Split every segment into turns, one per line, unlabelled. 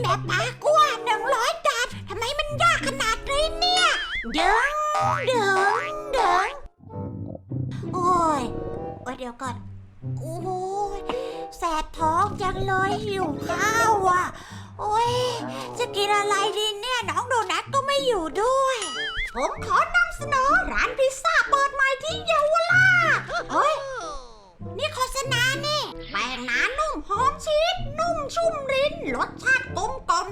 แม่ปากว่าหนึ่งร้อยดานทำไมมันยากขนาดนี้เนี่ยเดิงเดิงเดิงโอ้ยโอ้ยเดี๋ยวก่อน โอ้ยแสบท้องจังเลยหิวข้าวอะ โอ้ยจะกินอะไรดีเนี่ยน้องโดนัทก็ไม่อยู่ด้วย ผมขอนำเสนอร้านพิซซ่าเปิดใหม่ที่เยาวราชเฮ้ยนี่โฆษณานี่แป้งหนานุ่มหอมชีสนุ่มชุ่มลิ้นรสชาติ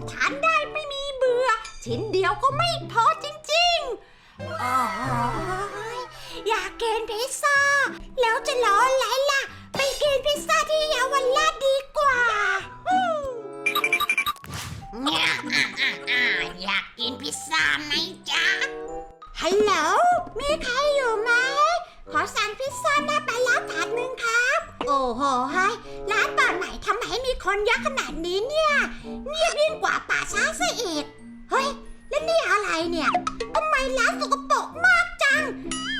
กลมกล่อมทานได้ไม่มีเบื่อ ชิ้นเดียวก็ไม่พอจริงๆโอ้ยอยากกินพิซซ่า แล้วจะรออะไรล่ะ ไปกินพิซซ่าที่เยาวราชดีกว่าเนี่ยอะอะอะอยากกินพิซซ่าไหมจ๊ะฮัลโหลมีใครอยู่ไหม ขอสั่งพิซซ่าหน้าปลาล้าถาดหนึ่งครับ โอ้โหเฮ้ยร้านป่าไหนทำไมมีคนเยอะขนาดนี้เนี่ยเงียบยิ่งกว่าป่าช้าซะอีกเฮ้ย แล้วนี่อะไรเนี่ยทำไมร้านสกปรกมากจัง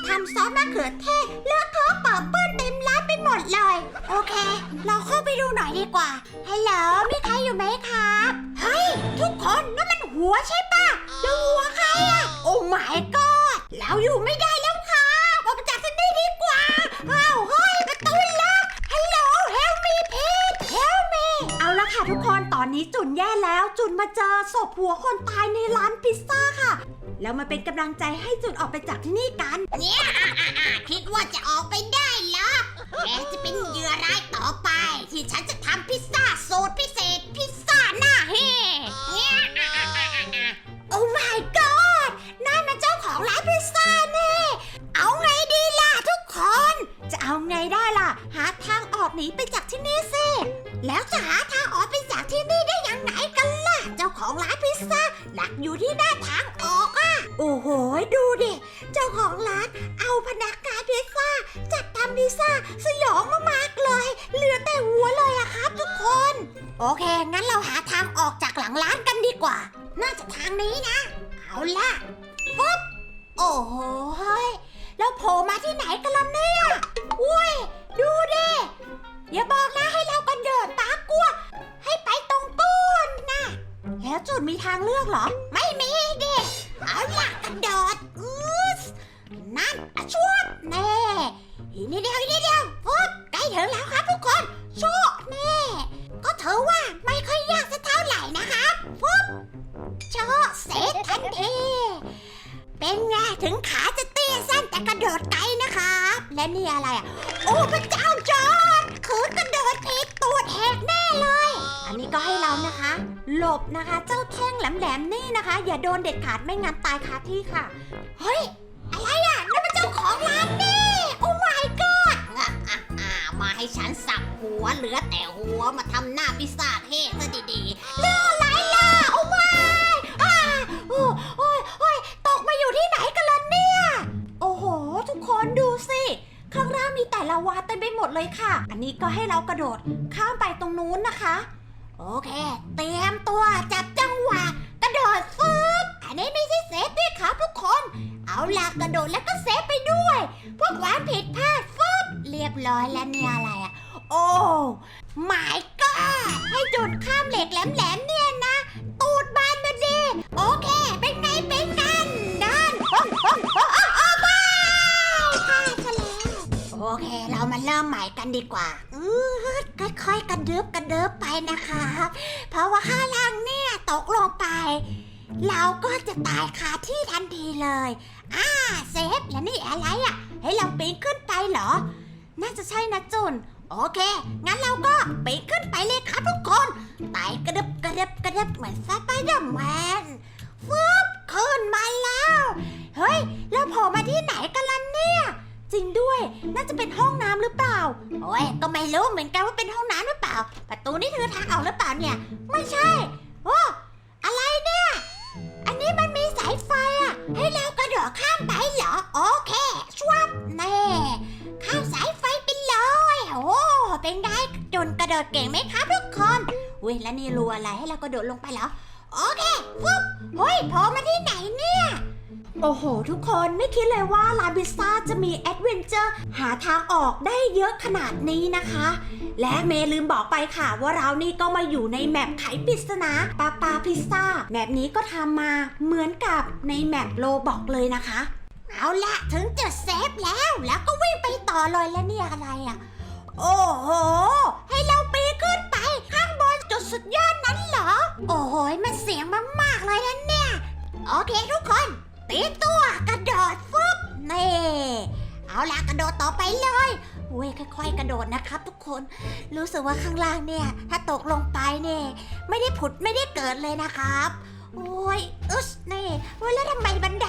ทำซอสมะเขือเทศเลอะเทอะเปิดเปื้อนเต็มร้านไปหมดเลย โอเค เราเข้าไปดูหน่อยดีกว่าฮัลโหลมีใครอยู่ไหมครับเฮ้ยทุกคนนั่นมันหัวใช่ปะแล้วหัวใครอะโอ้ my god เราอยู่ไม่ได้ มาเจอศพหัวคนตายในร้านพิซซ่าค่ะ แล้วมาเป็นกำลังใจให้จุนออกไปจากที่นี่กัน เนี่ยคิดว่าจะออกไปได้เหรอแกจะเป็นเหยื่อร้ายต่อไป ที่ฉันจะทำพิซซ่าสูตรพิเศษพิซซ่าหน้าเฮ่เนี่ยโอ้ my god นั่นมันเจ้าของร้านพิซซ่านี่ เอาไงดีล่ะทุกคน จะเอาไงได้ล่ะ หาทางออกหนีไปจากที่นี่สิ แล้วจะหาทาง อยู่ที่หน้าทางออกอะโอ้โห ดูดิ เจ้าของร้านเอาพนักงานพิซซ่า จัดทำพิซซ่า สยองมากๆเลย เหลือแต่หัวเลยอะครับทุกคน โอเค งั้นเราหาทางออกจากหลังร้านกันดีกว่า น่าจะทางนี้นะ เอาล่ะปุ๊บโอ้โหเฮ้ยแล้วโผล่มาที่ไหนกันล่ะเนี่ยอุ้ย ดูดิอย่าบอกนะให้เรากระโดดตากลัว แล้วจุดมีทางเลือกเหรอ ไม่มีดิเอาล่ะกระโดดอืสนั่นอะชวดแน่อีกนิดเดียวอีกนิดเดียวปุ๊บใกล้ถึงแล้วครับทุกคนโชคแน่ก็ถือว่าไม่ค่อยยากสักเท่าไหร่นะครับปุ๊บโชคเสร็จทันทีเป็นไงถึงขาจะเตี้ยสั้นแต่กระโดดไกลนะครับ และนี่อะไรอะ โอ้พระเจ้าจอร์ บนะคะ เจ้าแท่งแหลมๆนี่นะคะ อย่าโดนเด็ดขาดไม่งั้นตายคาที่ค่ะ เฮ้ย อะไรอะนั่นมันเจ้าของร้านนี่ โอ้ my god อะอะอะมาให้ฉันสับหัวเหลือแต่หัวมาทำหน้าพิซซ่าเท่ซะดีๆเรื่องอะไรล่ะ โอ้ไม่อ่าโอ้โอ้ยโอ้ยตกมาอยู่ที่ไหนกันล่ะเนี่ย โอ้โห ทุกคนดูสิ ข้างล่างมีแต่ละวาเต็มไปหมดเลยค่ะ อันนี้ก็ให้เรากระโดดข้ามไปตรงนู้นนะคะ โอเค เตรียมตัวจับจังหวะกระโดดฟึบอันนี้ไม่ใช่เซฟด้วยครับทุกคน เอาล่ะกระโดดแล้วก็เซฟไปด้วย พวกหวานผิดพลาดฟึบเรียบร้อยแล้วเนี่ยอะไรอะโอ้ my god ให้จุดข้ามเหล็กแหลมๆเนี่ย เริ่มใหม่กันดีกว่า อือค่อยๆกระดึบกระดึบไปนะครับเพราะว่าข้างล่างเนี่ยตกลงไป เราก็จะตายคาที่ทันทีเลย อ่าเซฟแล้วนี่อะไรอะ ให้เราปีนขึ้นไปเหรอ น่าจะใช่นะจุนโอเค งั้นเราก็ปีนขึ้นไปเลยครับทุกคนไต่กระดึบกระดึบกระดึบเหมือนสไปเดอร์แมนฟึบขึ้นมาแล้ว เฮ้ย แล้วผล่มาที่ไหนกันล่ะเนี่ย จริงด้วย น่าจะเป็นห้องน้ำหรือเปล่า โอ้ยก็ไม่รู้เหมือนกันว่าเป็นห้องน้ำหรือเปล่า ประตูนี่คือทางออกหรือเปล่าเนี่ย ไม่ใช่โอ้อะไรเนี่ย อันนี้มันมีสายไฟอะให้เรากระโดดข้ามไปเหรอ โอเคชวบแน่ข้ามสายไฟไปเลยโอ้เป็นไงจนกระโดดเก่งไหมครับทุกคนอุ้ยแล้วนี่รัวอะไรให้เรากระโดดลงไปเหรอ โอเคปุ๊บเฮ้ยโผล่มาที่ไหนเนี่ย โอ้โห ทุกคนไม่คิดเลยว่าลาบิซ่าจะมีแอดเวนเจอร์หาทางออกได้เยอะขนาดนี้นะคะ และเมย์ลืมบอกไปค่ะว่าเรานี่ก็มาอยู่ในแมปไขปริศนาปาปาพิซซ่าแมปนี้ก็ทำมาเหมือนกับในแมปโลบอกเลยนะคะ เอาละถึงจุดเซฟแล้วแล้วก็วิ่งไปต่อเลยแล้วเนี่ยอะไรอะ โอ้โห ให้เราปีขึ้นไปข้างบนจุดสุดยอดนั้นเหรอ โอ้โหมันเสียงมากๆเลยนะเนี่ย โอเคทุกคน ตีตัวกระโดดฟึบนี่เอาละกระโดดต่อไปเลยเว้ยค่อย ๆ กระโดดนะครับ ทุกคน รู้สึกว่าข้างล่างเนี่ย ถ้าตกลงไปเนี่ยไม่ได้ผุดไม่ได้เกิดเลยนะครับ โอ้ยอึสนี่เว้ยแล้วทำไมบันได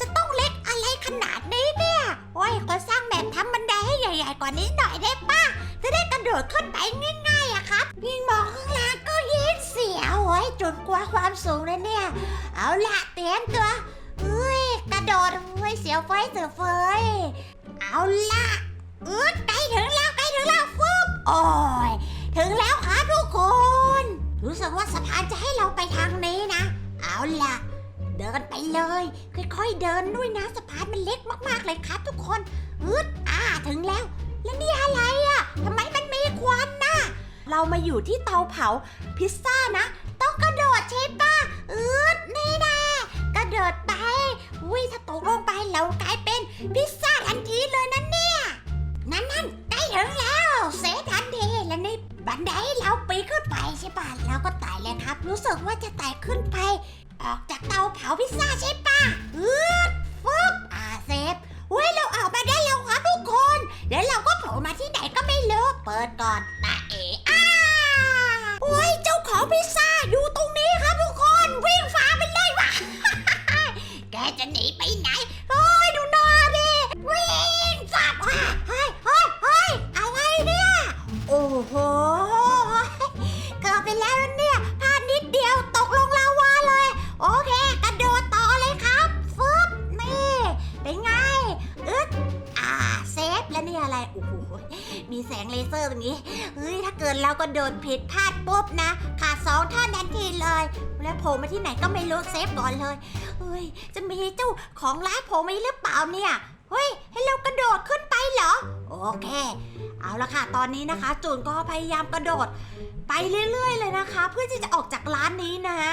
จะต้องเล็กอะไรขนาดนี้เนี่ยโอ้ยก็สร้างแบบทำบันไดให้ใหญ่ ๆ กว่านี้หน่อยได้ปะจะได้กระโดดขึ้นไปง่ายๆอะครับยิ่งมองข้างล่างก็ยิ่งเสียวโอ้ยจนกลัวความสูงเลยเนี่ย เอาละเตรียมตัว โดดเฮ้ยเสียวเฟยเสียวเฟยเอาละอืดใกล้ถึงแล้วใกล้ถึงแล้วฟึบโอ้ยถึงแล้วครับทุกคน รู้สึกว่าสะพานจะให้เราไปทางนี้นะ เอาล่ะ เดินไปเลย ค่อยๆเดินด้วยนะสะพานมันเล็กมากๆเลยครับทุกคนอืดอ่าถึงแล้ว แล้วนี่อะไรอะ่ะทำไมมันมีควันน่ะเรามาอยู่ที่เตาเผาพิซซ่านะ เรากลายเป็นพิซซ่าทันทีเลยนะเนี่ย นั่นนั่นใกล้ถึงแล้วเซฟทันทีแล้วนี่บันไดเราปีนขึ้นไปใช่ป่ะเราก็ไต่เลยครับ รู้สึกว่าจะไต่ขึ้นไป ออกจากเตาเผาพิซซ่าใช่ป่ะ จะหนีไปไหนโอ้ยดูหน้าดิวิ่งฝ่าเฮ้ยเฮ้ยเฮ้ยเอะไรเนี่ย โอ้โหเกือบไปแล้วเนี่ยพลาดนิดเดียวตกลงลาวาเลย โอเค กระโดดต่อเลยครับฟึบนี่ เป็นไง อึดอ่าเซฟแล้วนี่อะไร โอ้โห มีแสงเลเซอร์ตรงนี้ เฮ้ย ถ้าเกิดเราก็โดนผิดพลาดปุ๊บนะ ขาดสองท่อนทันทีเลย แล้วโผล่มาที่ไหนก็ไม่รู้เซฟก่อนเลย เฮ้ย จะมีเจ้าของร้านโผล่มาอีหรือเปล่าเนี่ย เฮ้ย ให้เรากระโดดขึ้นไปเหรอ โอเค เอาละค่ะ ตอนนี้นะคะ จูนก็พยายามกระโดด ไปเรื่อย ๆ เลยนะคะ เพื่อที่จะออกจากร้านนี้นะฮะ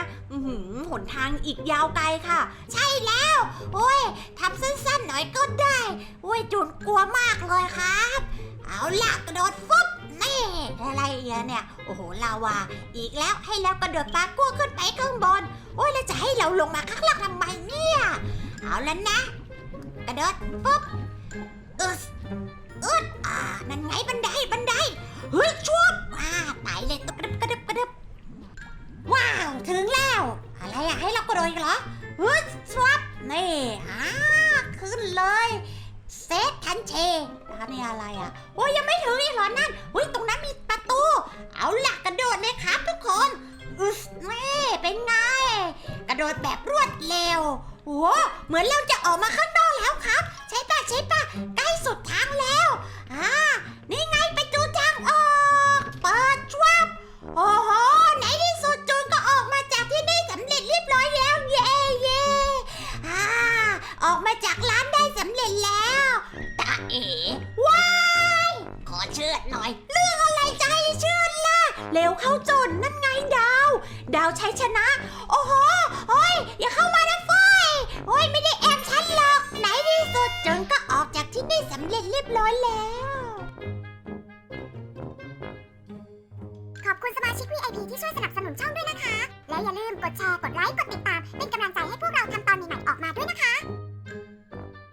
หนทางอีกยาวไกลค่ะ ใช่แล้ว โอ้ยทำสั้นๆหน่อยก็ได้ โอ้ยจุนกลัวมากเลยครับ เอาล่ะกระโดดฟึบนี่อะไรอีกอะเนี่ย โอ้โหลาวา อีกแล้วให้แล้วกระโดดปลากั้วขึ้นไปข้างบน โอ้ยแล้วจะให้เราลงมาข้างล่างทำไมเนี่ย เอาแล้วนะ กระโดดปุ๊บอึดอึดอ่านั่นไงบันไดบันไดเฮ้ยชวบอ่าไป นี่อ่าขึ้นเลยเซตทันเชแล้านี่อะไรอะ โอ้ยยังไม่ถึงอีกเหรอนั่นเฮ้ยตรงนั้นมีประตู เอาล่ะกระโดดเลยครับทุกคนอึสนี่เป็นไง กระโดดแบบรวดเร็วโอ้เหมือนเราจะออกมาข้างน เข้าจนนั่นไงดาว ดาวใช้ชนะ โอ้โหโอ้ยอย่าเข้ามานะเฟยโอ้ยไม่ได้แอบฉันหรอกไหนที่สุดจนก็ออกจากที่นี่สำเร็จเรียบร้อยแล้ว
ขอบคุณสมาชิก VIP ที่ช่วยสนับสนุนช่องด้วยนะคะ และอย่าลืมกดแชร์ กดไลค์ กดติดตาม เป็นกำลังใจให้พวกเราทำ